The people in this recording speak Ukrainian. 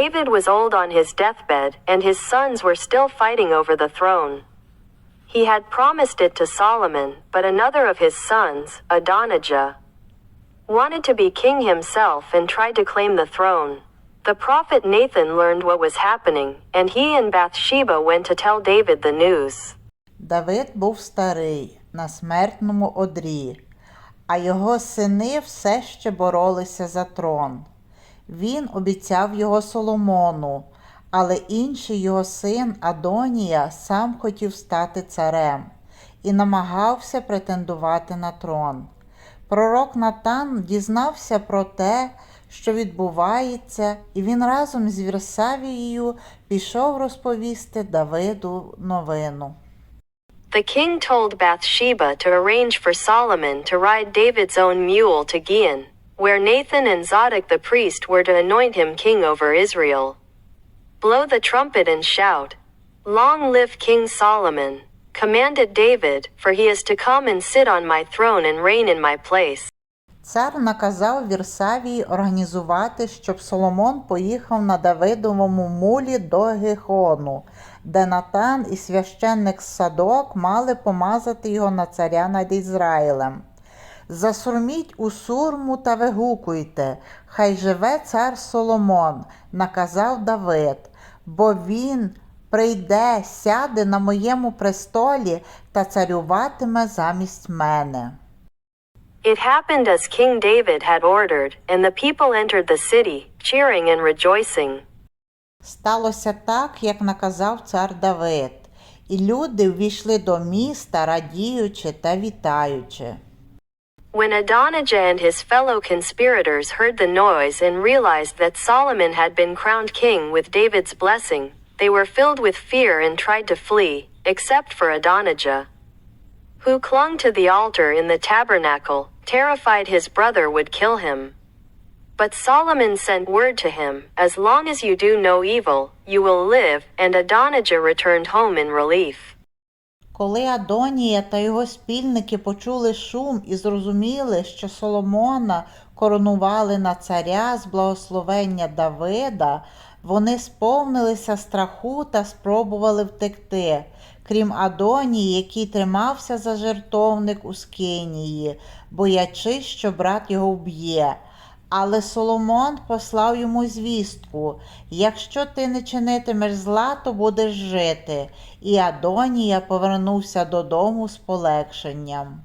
David was old on his deathbed, and his sons were still fighting over the throne. He had promised it to Solomon, but another of his sons, Adonijah, wanted to be king himself and tried to claim the throne. The prophet Nathan learned what was happening, and he and Bathsheba went to tell David the news. Давид був старий на смертному одрі, а його сини все ще боролися за трон. Він обіцяв його Соломону, але інший його син Адонія сам хотів стати царем і намагався претендувати на трон. Пророк Натан дізнався про те, що відбувається, і він разом з Вірсавією пішов розповісти Давиду новину. The king told Bathsheba to arrange for Solomon to ride David's own mule to Gihon, where Nathan and Zadok the priest were to anoint him king over Israel. Blow the trumpet and shout, Long live King Solomon! commanded David, for he is to come and sit on my throne and reign in my place. Цар наказав Вірсавії організувати, щоб Соломон поїхав на Давидовому мулі до Гехону, де Натан і священник Садок мали помазати його на царя над Ізраїлем. Засурміть у сурму та вигукуйте, хай живе цар Соломон, наказав Давид, бо він прийде, сяде на моєму престолі та царюватиме замість мене. It happened as King David had ordered, and the people entered the city, cheering and rejoicing. Сталося так, як наказав цар Давид, і люди ввійшли до міста, радіючи та вітаючи. When Adonijah and his fellow conspirators heard the noise and realized that Solomon had been crowned king with David's blessing, they were filled with fear and tried to flee, except for Adonijah, who clung to the altar in the tabernacle, terrified his brother would kill him. But Solomon sent word to him, As long as you do no evil, you will live, and Adonijah returned home in relief. Коли Адонія та його спільники почули шум і зрозуміли, що Соломона коронували на царя з благословення Давида, вони сповнилися страху та спробували втекти, крім Адонії, який тримався за жертовник у Скинії, боячись, що брат його вб'є. Але Соломон послав йому звістку: якщо ти не чинитимеш зла, то будеш жити. І Адонія повернувся додому з полегшенням.